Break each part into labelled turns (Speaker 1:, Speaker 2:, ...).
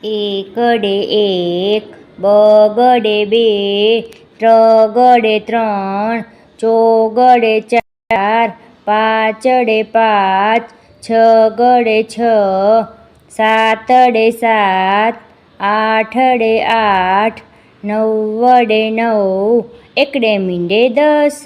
Speaker 1: એકડે એક, બગડે બે, ત્રગડે ત્રણ, ચોગડે ચાર, પાંચડે પાંચ, છગડે છ, સાતડે સાત, આઠડે આઠ નવડે નવ, એકડે મીંડે દસ,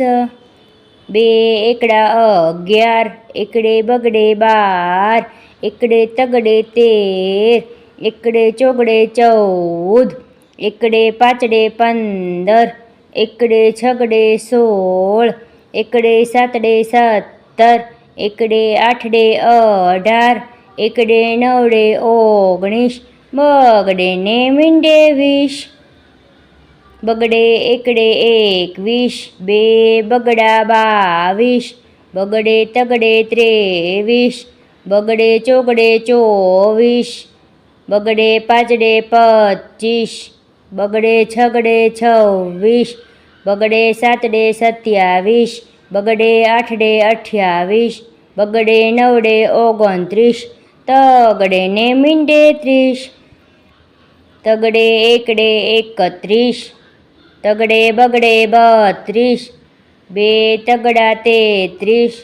Speaker 1: બે એકડા અગિયાર, એકડે બગડે બાર, એકડે તગડે તેર એકડે ચોગડે ચૌદ, એકડે પાંચડે પંદર, એકડે છગડે સોળ, એકડે સાતડે સત્તર, એકડે આઠડે અઢાર, એકડે નવડે ઓગણીસ, બગડે ને મીંડે વીસ, બગડે એકડે એકવીસ, બે બગડા બાવીસ, બગડે તગડે ત્રેવીસ, બગડે ચોગડે ચોવીસ બગડે પાંચડે પચીસ, બગડે છગડે છવ્વીસ, બગડે સાતડે સત્યાવીસ, બગડે આઠડે અઠ્યાવીસ, બગડે નવડે ઓગણત્રીસ, તગડે ને મીંડે ત્રીસ, તગડે એકડે એકત્રીસ, તગડે બગડે બત્રીસ, બે તગડા તેત્રીસ,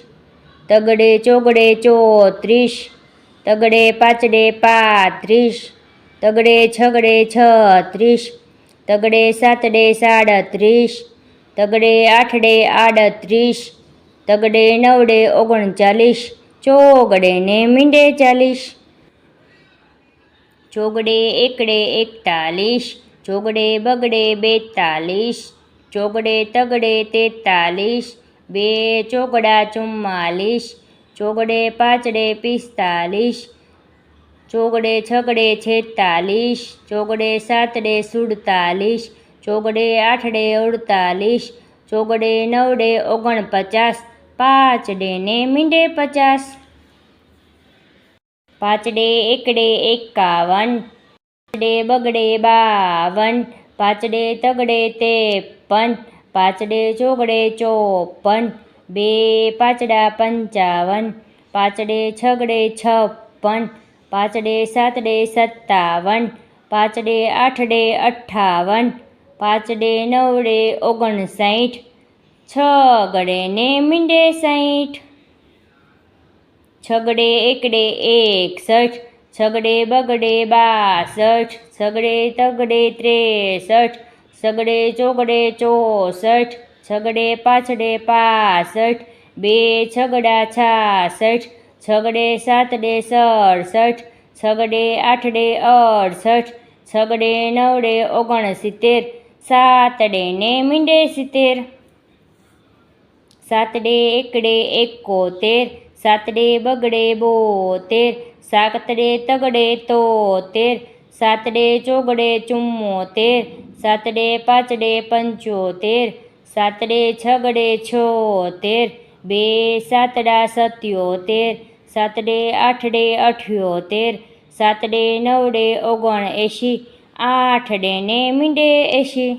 Speaker 1: તગડે ચોગડે ચોત્રીસ તગડે પાંચડે પાંત્રીસ, તગડે છગડે છત્રીસ, તગડે સાતડે સાડત્રીસ, તગડે આઠડે આડત્રીસ, તગડે નવડે ઓગણચાલીસ, ચોગડે ને મીંડે ચાલીસ, ચોગડે એકડે એકતાલીસ, ચોગડે બગડે બેતાલીસ, ચોગડે તગડે તેતાલીસ, બે ચોગડા ચુમ્માલીસ ચોગડે પાંચડે પિસ્તાલીસ, ચોગડે છગડે છેતાલીસ, ચોગડે સાતડે સુડતાલીસ, ચોગડે આઠડે અડતાલીસ, ચોગડે નવડે ઓગણપચાસ, પાંચડે ને મીંડે પચાસ. પાંચડે એકડે એકાવન, પાંચડે બગડે બાવન, પાંચડે તગડે ત્રેપન, પાંચડે ચોગડે ચોપન બે પાંચડા પંચાવન, પાંચડે છગડે છપ્પન, પાંચડે સાતડે સત્તાવન, પાંચડે આઠડે અઠ્ઠાવન, પાંચડે નવડે ઓગણસાઠ, છગડે ને મીંડે સાઠ, છગડે એકડે એકસઠ, છગડે બગડે બાસઠ, છગડે તગડે ત્રેસઠ સગડે ચોગડે ચોસઠ છગડે પાછડે પાસઠ, બે છગડા છાસઠ, છગડે સાતડે સડસઠ, છગડે આઠડે અડસઠ, છગડે નવડે ઓગણસિત્તેર, સાતડે ને મીંડે સિત્તેર, સાતડે એકડે એકોતેર, સાતડે બગડે બોતેર, સાતડે તગડે તોતેર, સાતડે ચોગડે ચુમ્મોતેર, સાતડે પાંચડે પંચોતેર સાતડે છગડે છોતેર, બે સાતડા સત્યોતેર, સાતડે આઠડે અઠ્યોતેર, સાતડે નવડે ઓગણ એંશી આઠડે ને મીંડે એંશી,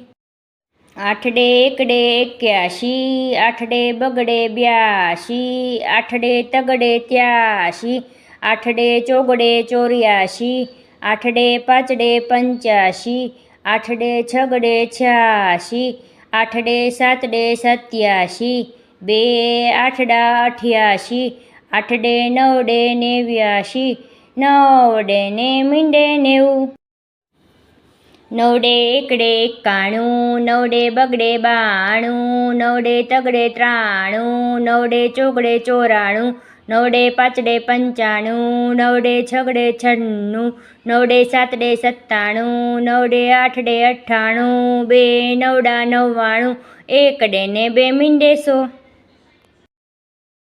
Speaker 1: આઠડે એકડે એક્યાશી, આઠડે બગડે બ્યાશી, આઠડે તગડે ત્યાશી, આઠડે ચોગડે ચોર્યાશી, આઠડે પાંચડે પંચ્યાશી, આઠડે છગડે છ્યાશી આઠડે સાતડે સત્યાશી, બે આઠડા અઠ્યાશી, આઠડે નવડે નેવ્યાશી, નવડે ને મીંડે નેવું. નવડે એકડે એકાણું, નવડે બગડે બાણું, નવડે તગડે ત્રાણું, નવડે ચોગડે ચોરાણું નવડે પાંચડે પંચાણું, નવડે છગડે છન્નું, નવડે સાતડે સત્તાણું, નવડે આઠડે અઠ્ઠાણું, બે નવડા નવ્વાણું, એકડે ને બે મીંડે સો.